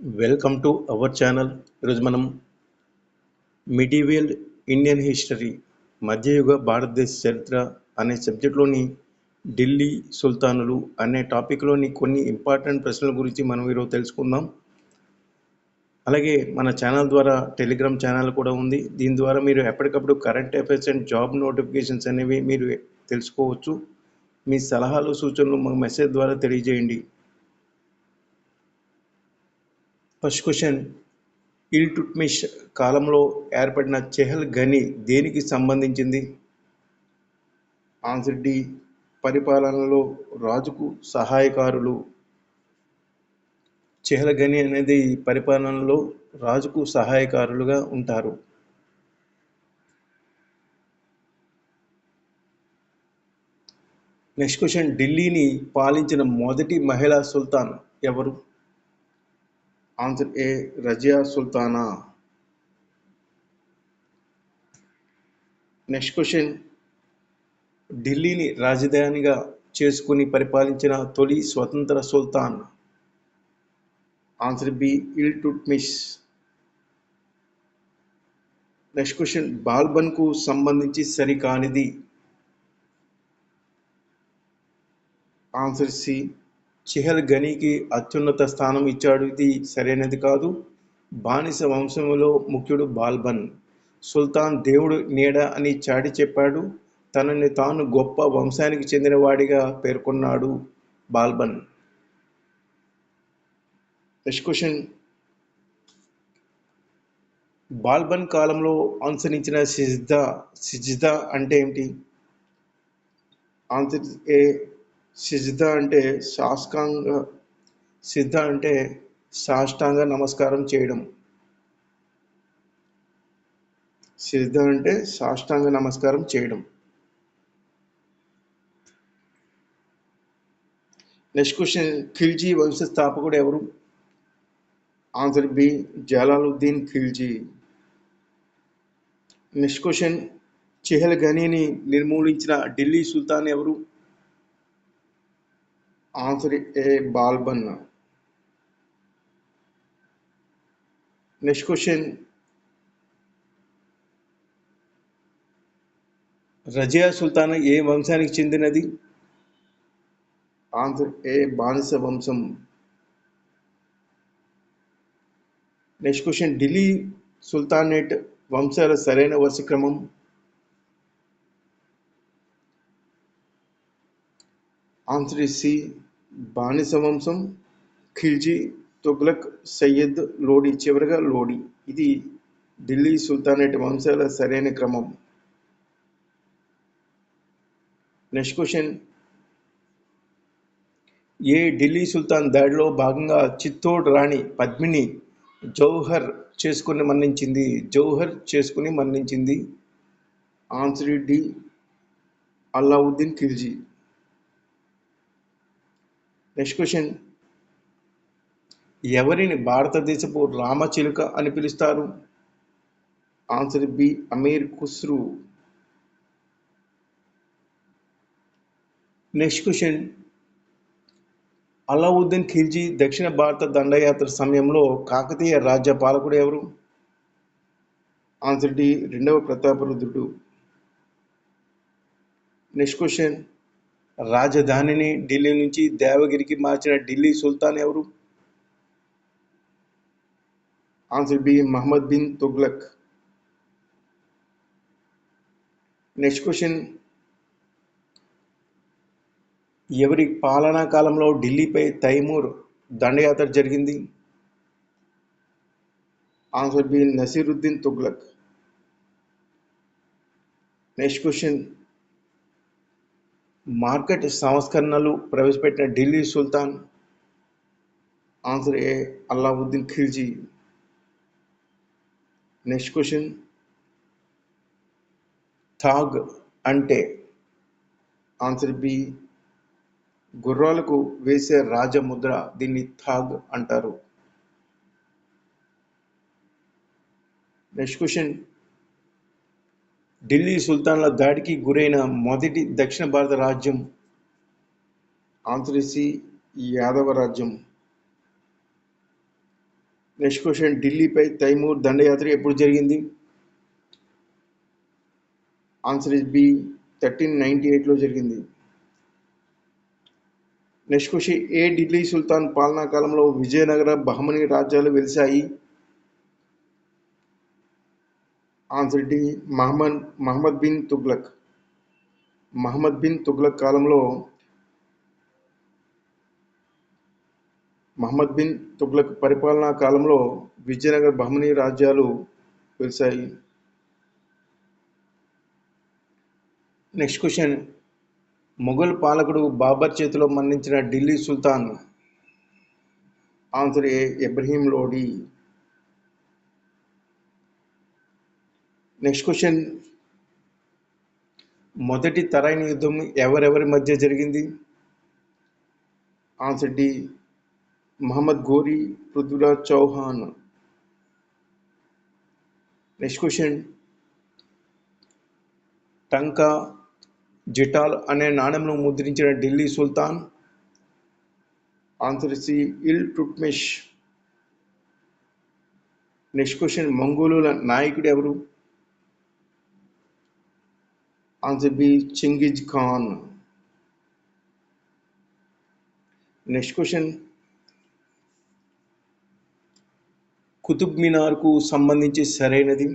Welcome to our channel. ఈరోజు మనం medieval Indian history మధ్యయుగ భారతదేశ చరిత్ర అనే సబ్జెక్ట్లోని ఢిల్లీ సుల్తానులు అనే టాపిక్లోని కొన్ని ఇంపార్టెంట్ ప్రశ్నల గురించి మనం ఈరోజు తెలుసుకుందాం. అలాగే మన ఛానల్ ద్వారా టెలిగ్రామ్ ఛానల్ కూడా ఉంది. దీని ద్వారా మీరు ఎప్పటికప్పుడు current affairs and job notifications అనేవి మీరు తెలుసుకోవచ్చు. మీ సలహాలు సూచనలు మాకు మెసేజ్ ద్వారా తెలియజేయండి. ఫస్ట్ క్వశ్చన్ ఇల్టుట్మిష్ కాలంలో ఏర్పడిన చెహల్ గని దేనికి సంబంధించింది? ఆన్సర్ డి పరిపాలనలో రాజుకు సహాయకారులు. చెహల్ గని అనేది పరిపాలనలో రాజుకు సహాయకారులుగా ఉంటారు. నెక్స్ట్ క్వశ్చన్ ఢిల్లీని పాలించిన మొదటి మహిళా సుల్తాన్ ఎవరు? Answer A Razia Sultana? Next question. ఢిల్లీని రాజధానిగా చేసుకుని పరిపాలించిన తొలి స్వతంత్ర సుల్తాన్. Answer B Iltutmish next question బాల్బన్కు సంబంధించి సరికానిది? ఆన్సర్ సి చిహల్ గనీకి అత్యున్నత స్థానం ఇచ్చాడు ఇది సరైనది కాదు. బానిస వంశంలో ముఖ్యుడు బాల్బన్. సుల్తాన్ దేవుడు నీడ అని చాటి చెప్పాడు. తనని తాను గొప్ప వంశానికి చెందినవాడిగా పేర్కొన్నాడు బాల్బన్. Next question. బాల్బన్ కాలంలో అనుసరించిన సిజ్దా సిజ్దా అంటే ఏమిటి? ఆన్సర్ ఏ సిద్ధ అంటే సాష్టాంగ సిద్ధ అంటే సాష్టాంగ నమస్కారం చేయడం. సిద్ధ అంటే సాష్టాంగ నమస్కారం చేయడం. నెక్స్ట్ క్వశ్చన్ ఖిల్జీ వంశ స్థాపకుడు ఎవరు? Answer B Jalaluddin Khilji. Next question Chahal గనీని నిర్మూలించిన ఢిల్లీ సుల్తాన్ ఎవరు? Answer A Balban next question. Razia Sultan ఏ వంశానికి చెందినది? ఆన్సర్ ఏ బానిస వంశం. Next question. ఢిల్లీ సుల్తానేట్ వంశాల సరైన వరుసక్రమం ఆన్సర్ సి బానిస వంశం ఖిల్జీ తుగ్లక్ సయ్యద్ లోడి చివరిగా లోడి. ఇది ఢిల్లీ సుల్తానేట్ వంశాల సరైన క్రమం. Next question. ఏ ఢిల్లీ సుల్తాన్ దాడిలో భాగంగా చిత్తోడ్ రాణి పద్మిని జౌహర్ చేసుకుని మరణించింది? జౌహర్ చేసుకుని మరణించింది answer D. Alauddin Khilji. Next question ఎవరిని భారతదేశపు రామచిలుక అని పిలుస్తారు? Answer B Amir Khusrau next question Alauddin Khilji దక్షిణ భారత దండయాత్ర సమయంలో కాకతీయ రాజ్య పాలకుడు ఎవరు? ఆన్సర్ డి రెండవ ప్రతాపరుద్రుడు. నెక్స్ట్ క్వశ్చన్ రాజధానిని ఢిల్లీ నుంచి దేవగిరికి మార్చిన ఢిల్లీ సుల్తాన్ ఎవరు? Answer B Muhammad bin Tughlaq. Next question. ఎవరి పాలనా కాలంలో ఢిల్లీపై తైమూర్ దండయాత్ర జరిగింది? Answer B Nasiruddin Tughlaq. Next question. Market సంస్కరణలు ప్రవేశపెట్టిన ఢిల్లీ సుల్తాన్ answer A Alauddin Khilji. Next question థాగ్ అంటే ఆన్సర్ బి గుర్రాలకు వేసే రాజముద్ర దీన్ని థాగ్ అంటారు. నెక్స్ట్ క్వశ్చన్ ఢిల్లీ సుల్తాన్ల దాడికి గురైన మొదటి దక్షిణ భారత రాజ్యం ఆంధ్రసి యాదవ రాజ్యం. నెక్స్ట్ క్వశ్చన్ ఢిల్లీపై తైమూర్ దండయాత్ర ఎప్పుడు జరిగింది? Answer is B thirteen ninety ఎయిట్లో జరిగింది. నెక్స్ట్ క్వశ్చన్ ఏ ఢిల్లీ సుల్తాన్ పాలనా కాలంలో విజయనగర బహమనీ రాజ్యాలు వెలిశాయి? Answer D Muhammad Muhammad bin Tughlaq. Mohammed bin Tughlaq కాలంలో మహమ్మద్ బిన్ తుగ్లక్ పరిపాలనా కాలంలో విజయనగర బహ్మనీ రాజ్యాలు వెలిశాయి. Next question. మొఘల్ పాలకుడు బాబర్ చేతిలో మరణించిన ఢిల్లీ సుల్తాన్. Answer A Ibrahim Lodi next question మొదటి తరైన యుద్ధం ఎవరెవరి మధ్య జరిగింది? Answer D Muhammad Ghori Prithviraj Chauhan. Next question tanka jital అనే నాణ్యంలో ముద్రించిన ఢిల్లీ సుల్తాన్. Answer C Iltutmish next question మంగోలుల నాయకుడు ఎవరు? Answer B Genghis Khan next question Qutub మినార్కు సంబంధించి సరైనది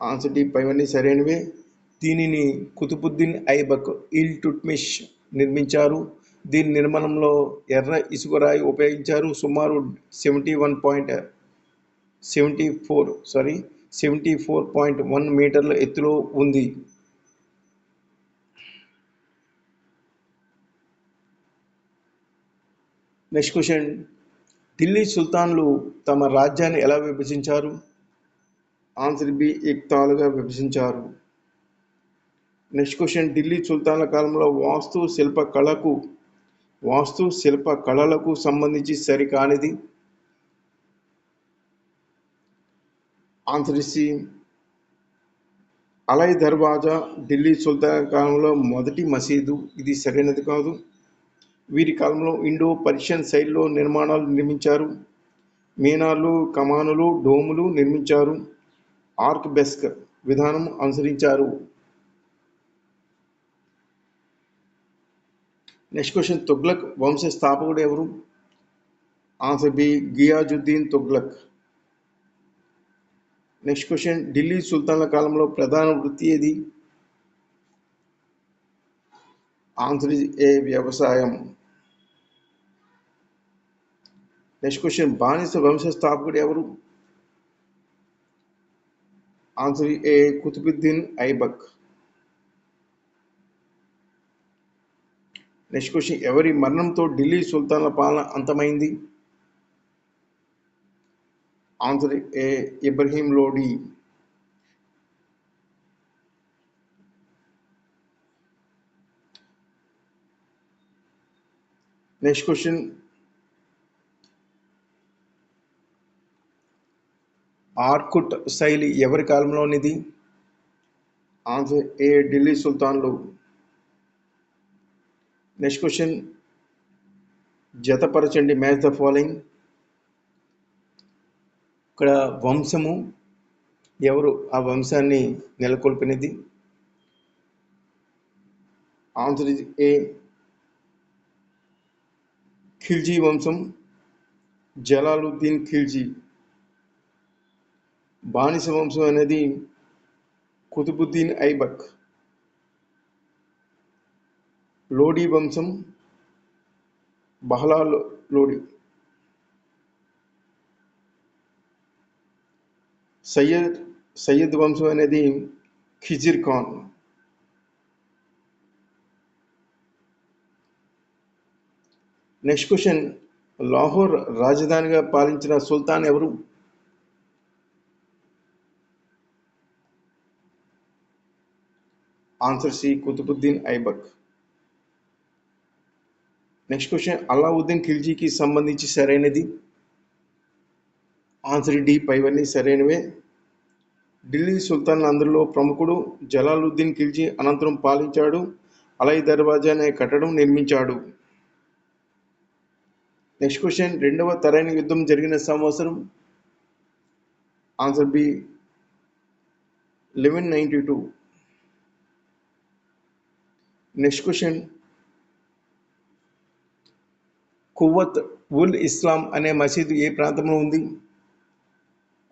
ఆన్సర్ డి పైవన్నీ సరైనవే దీనిని కుతుబుద్దీన్ ఐబక్ ఇల్ టుట్మిష్ నిర్మించారు. దీని నిర్మాణంలో ఎర్ర ఇసుకరాయి ఉపయోగించారు. సుమారు seventy one point seventy four sorry seventy four point one మీటర్ల ఎత్తులో ఉంది. నెక్స్ట్ క్వశ్చన్ ఢిల్లీ సుల్తాన్లు తమ రాజ్యాన్ని ఎలా విభజించారు? ఆన్సర్ బి ఇక్తాలుగా విభజించారు. నెక్స్ట్ క్వశ్చన్ ఢిల్లీ సుల్తాన్ల కాలంలో వాస్తు శిల్ప కళకు వాస్తు శిల్ప కళలకు సంబంధించి సరికానిది? ఆంధ్రసి అలయ్ అలై దర్వాజా ఢిల్లీ సుల్తాన్ కాలంలో మొదటి మసీదు. ఇది సరైనది కాదు. వీరి కాలంలో ఇండో పర్షియన్ శైలిలో నిర్మాణాలు నిర్మించారు. మీనార్లు కమానులు డోములు నిర్మించారు. ఆర్క్ బెస్క్ విధానం అనుసరించారు. నెక్స్ట్ క్వశ్చన్ తుగ్లక్ వంశ స్థాపకుడు ఎవరు? Answer B Ghiyasuddin Tughlaq. Next question Delhi సుల్తాన్ల కాలంలో ప్రధాన వృత్తి ఏది ఆన్సర్ ఏ వ్యవసాయం నెక్స్ట్ క్వశ్చన్ బానిస వంశ స్థాపకుడు ఎవరు answer A Qutbuddin Aibak next question ఎవరి మరణంతో ఢిల్లీ సుల్తాన్ల పాలన అంతమైంది answer A Ibrahim Lodi. Next question Orkut శైలి ఎవరి కాలంలోనిది? ఆన్సర్ ఏ ఢిల్లీ సుల్తాన్లు. నెక్స్ట్ క్వశ్చన్ జతపరచండి మ్యాచ్ ద ఫాలోయింగ్. ఇక్కడ వంశము ఎవరు ఆ వంశాన్ని నెలకొల్పినది? ఆన్సర్ ఇస్ ఏ ఖిల్జీ వంశం జలాలుద్దీన్ ఖిల్జీ. బానిస వంశం అనేది కుతుబుద్దీన్ ఐబక్. లోడీ వంశం బహ్లా లోడి. సయ్యద్ సయ్యద్ వంశం అనేది ఖిజిర్ ఖాన్. నెక్స్ట్ క్వశ్చన్ లాహోర్ రాజధానిగా పాలించిన సుల్తాన్ ఎవరు? Answer C Qutbuddin Aibak. Next question Alauddin ఖిల్జీకి సంబంధించి సరైనది? ఆన్సర్ డి పైవన్నీ సరైనవే. ఢిల్లీ సుల్తాన్ అందరిలో ప్రముఖుడు జలాలుద్దీన్ ఖిల్జీ అనంతరం పాలించాడు. అలై దర్వాజా అనే కట్టడం నిర్మించాడు. నెక్స్ట్ క్వశ్చన్ రెండవ తరైన యుద్ధం జరిగిన సంవత్సరం. Answer B eleven ninety two next question Quwwat ul Islam అనే మసీదు ఏ ప్రాంతంలో ఉంది?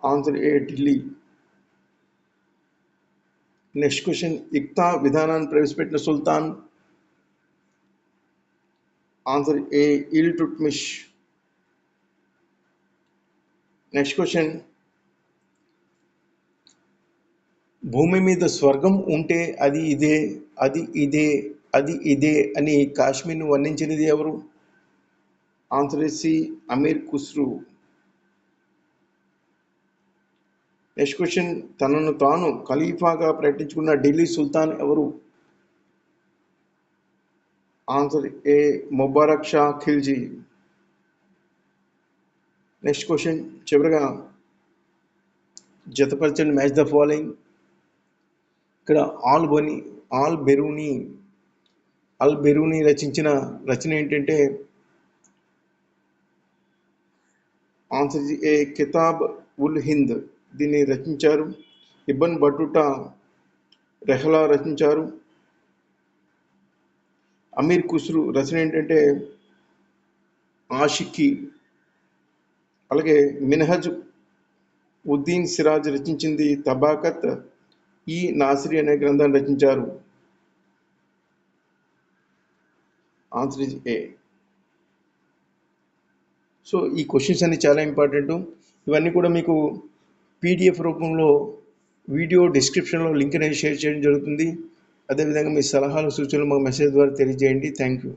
Answer A Delhi. Next question iqta విధానాన్ని ప్రవేశపెట్టిన సుల్తాన్. Answer A Iltutmish. Next question భూమి మీద స్వర్గం ఉంటే అది ఇదే అది ఇదే అది ఇదే అని కాశ్మీర్ను వర్ణించినది ఎవరు? Answer C Amir Khusrau. Next question తనను తాను ఖలీఫాగా ప్రకటించుకున్న ఢిల్లీ సుల్తాన్ ఎవరు? Answer A. Mubarak Shah Khilji. Next question చివరిగా జతపరచండి మ్యాచ్ ద ఫాలోయింగ్. ఇక్కడ ఆల్ బని ఆల్ బెరూని అల్ బెరూని రచించిన రచన ఏంటంటే ఆన్సర్ ఏ. కితాబ్ ఉల్ హింద్. దీన్ని రచించారు. ఇబ్బన్ బటుటా రెహలా రచించారు. అమీర్ కుస్రు రచన ఏంటంటే ఆషికి అలాగే మినహజ్ ఉద్దీన్ సిరాజ్ రచించింది తబాకత్ ఈ నాసిరి అనే గ్రంథాన్ని రచించారు. Answer is A. సో ఈ క్వశ్చన్స్ అన్ని చాలా ఇంపార్టెంట్. ఇవన్నీ కూడా మీకు పీడిఎఫ్ రూపంలో వీడియో డిస్క్రిప్షన్లో లింక్ అనేది షేర్ చేయడం జరుగుతుంది. అదేవిధంగా మీ సలహాలు సూచనలు మాకు మెసేజ్ ద్వారా తెలియజేయండి. Thank you.